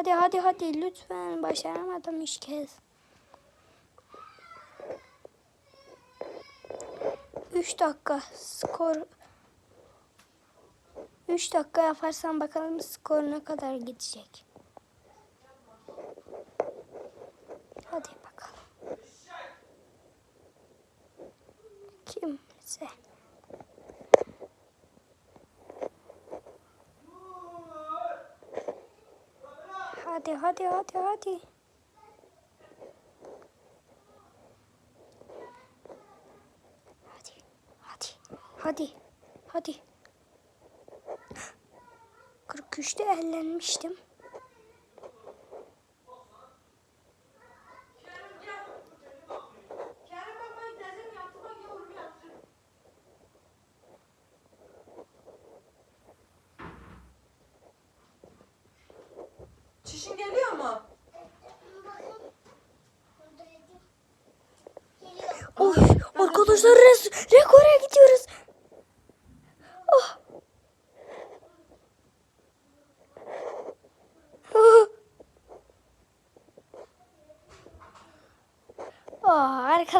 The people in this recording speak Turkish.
Hadi hadi hadi lütfen başaramadım üç kez. Üç dakika skor. Üç dakika yaparsam bakalım skor ne kadar gidecek. Hadi bakalım. Kimse. Hadi hadi hadi hadi. Hadi hadi hadi hadi. 43'te ellenmiştim. Mu? Oy arkadaşlar res rekora gidiyoruz. Oh. Oh. Oh, arkadaşlar.